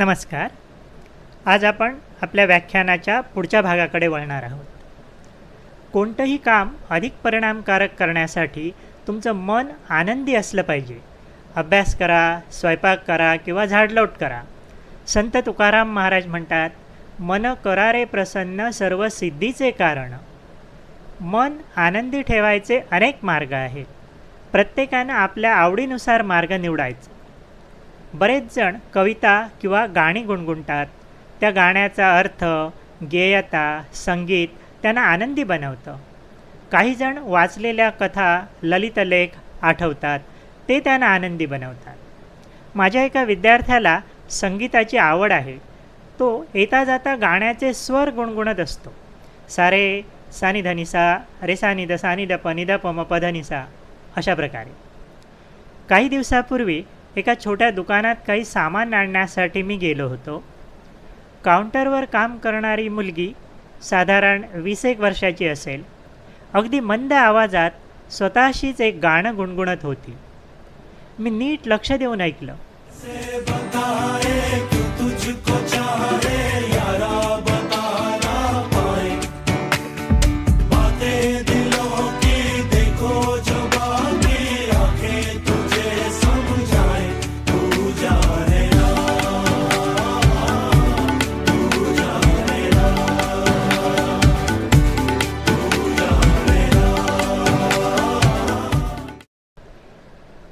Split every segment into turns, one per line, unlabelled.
नमस्कार. आज आपण आपल्या व्याख्यानाच्या पुढच्या भागाकडे वळणार आहोत. कोणतंही काम अधिक परिणामकारक करण्यासाठी तुमचं मन आनंदी असलं पाहिजे. अभ्यास करा स्वयंपाक करा किंवा झाडलोट करा. संत तुकाराम महाराज म्हणतात मन करारे प्रसन्न सर्व सिद्धीचे कारण. मन आनंदी ठेवायचे अनेक मार्ग आहेत. प्रत्येकानं आपल्या आवडीनुसार मार्ग निवडायचा. बरेच जण कविता किंवा गाणी गुणगुणतात. त्या गाण्याचा अर्थ गेयता संगीत त्यांना आनंदी बनवतं. काही जण वाचलेल्या कथा ललितलेख आठवतात. ते त्यांना आनंदी बनवतात. माझ्या एका विद्यार्थ्याला संगीताची आवड आहे. तो येता जाता गाण्याचे स्वर गुणगुणत असतो. सारे सानी धनिसा रे सानी द सानी द प नि द प म प अशा प्रकारे. काही दिवसापूर्वी एका छोट्या दुकानात काही सामान आणण्यासाठी मी गेलो होतो. काउंटरवर काम करणारी मुलगी साधारण वीस एक वर्षाची असेल. अगदी मंद आवाजात स्वतःशीच एक गाणं गुणगुणत होती. मी नीट लक्ष देऊन ऐकलं.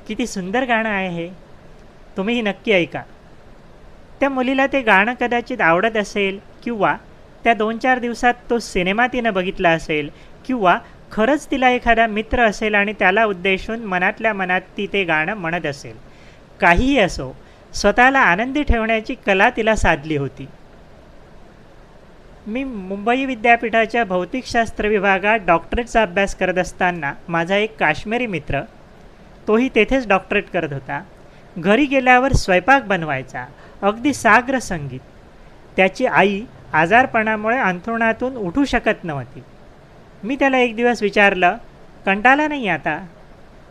किती सुंदर गाणं आहे हे तुम्हीही नक्की ऐका. त्या मुलीला ते गाणं कदाचित आवडत असेल किंवा त्या दोन चार दिवसात तो सिनेमा तिनं बघितला असेल किंवा खरंच तिला एखादा मित्र असेल आणि त्याला उद्देशून मनातल्या मनात ती ते गाणं म्हणत असेल. काहीही असो स्वतःला आनंदी ठेवण्याची कला तिला साधली होती. मी मुंबई विद्यापीठाच्या भौतिकशास्त्र विभागात डॉक्टरेटचा अभ्यास करत असताना माझा एक काश्मीरी मित्र तोही तेथेच डॉक्टरेट करत होता. घरी गेल्यावर स्वयंपाक बनवायचा. अगदी साग्र संगीत. त्याची आई आजारपणामुळे अंथरुणातून उठू शकत नव्हती. मी त्याला एक दिवस विचारलं कंटाला नाही आता?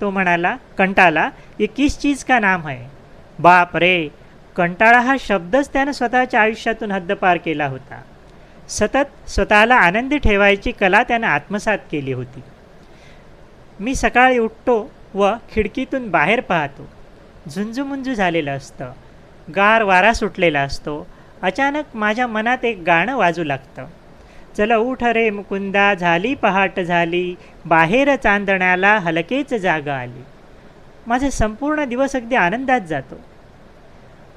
तो म्हणाला कंटाला ये किस चीज का नाम है? बाप रे कंटाळा हा शब्दच त्यानं स्वतःच्या आयुष्यातून हद्दपार केला होता. सतत स्वतःला आनंदी ठेवायची कला त्यानं आत्मसात केली होती. मी सकाळी उठतो व खिडकीतून बाहेर पाहतो. झुंजूमुंजू झालेलं असतं. गार वारा सुटलेला असतो. अचानक माझ्या मनात एक गाणं वाजू लागतं. चल उठ रे मुकुंदा झाली पहाट झाली. बाहेर चांदण्याला हलकेच जागा आली. माझे संपूर्ण दिवस अगदी आनंदात जातो.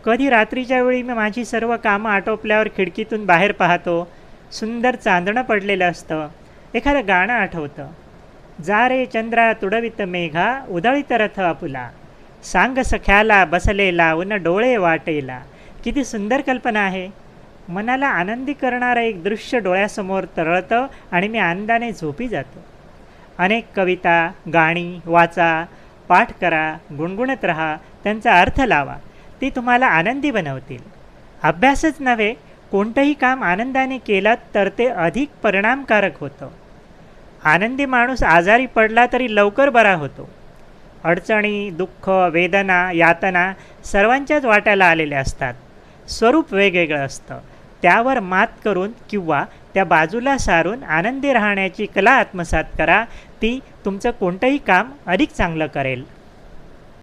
कधी रात्रीच्या वेळी मी माझी सर्व कामं आटोपल्यावर खिडकीतून बाहेर पाहतो. सुंदर चांदणं पडलेलं असतं. एखादं गाणं आठवतं. जा रे चंद्रा तुडवित मेघा उदळीत रथ आपुला सांग सख्याला बसलेला उन डोळे वाटेला. किती सुंदर कल्पना आहे. मनाला आनंदी करणारं एक दृश्य डोळ्यासमोर तरळतं आणि मी आनंदाने झोपी जातो. अनेक कविता गाणी वाचा पाठ करा गुणगुणत राहा त्यांचा अर्थ लावा ती तुम्हाला आनंदी बनवतील. अभ्यासच नव्हे कोणतंही काम आनंदाने केलं तर ते अधिक परिणामकारक होतं. आनंदी माणूस आजारी पडला तरी लवकर बरा होतो. अडचणी दुःख वेदना यातना सर्वांच्याच वाट्याला आलेल्या असतात. स्वरूप वेगवेगळं असतं. त्यावर मात करून किंवा त्या बाजूला सारून आनंदी राहण्याची कला आत्मसात करा. ती तुमचं कोणतंही काम अधिक चांगलं करेल.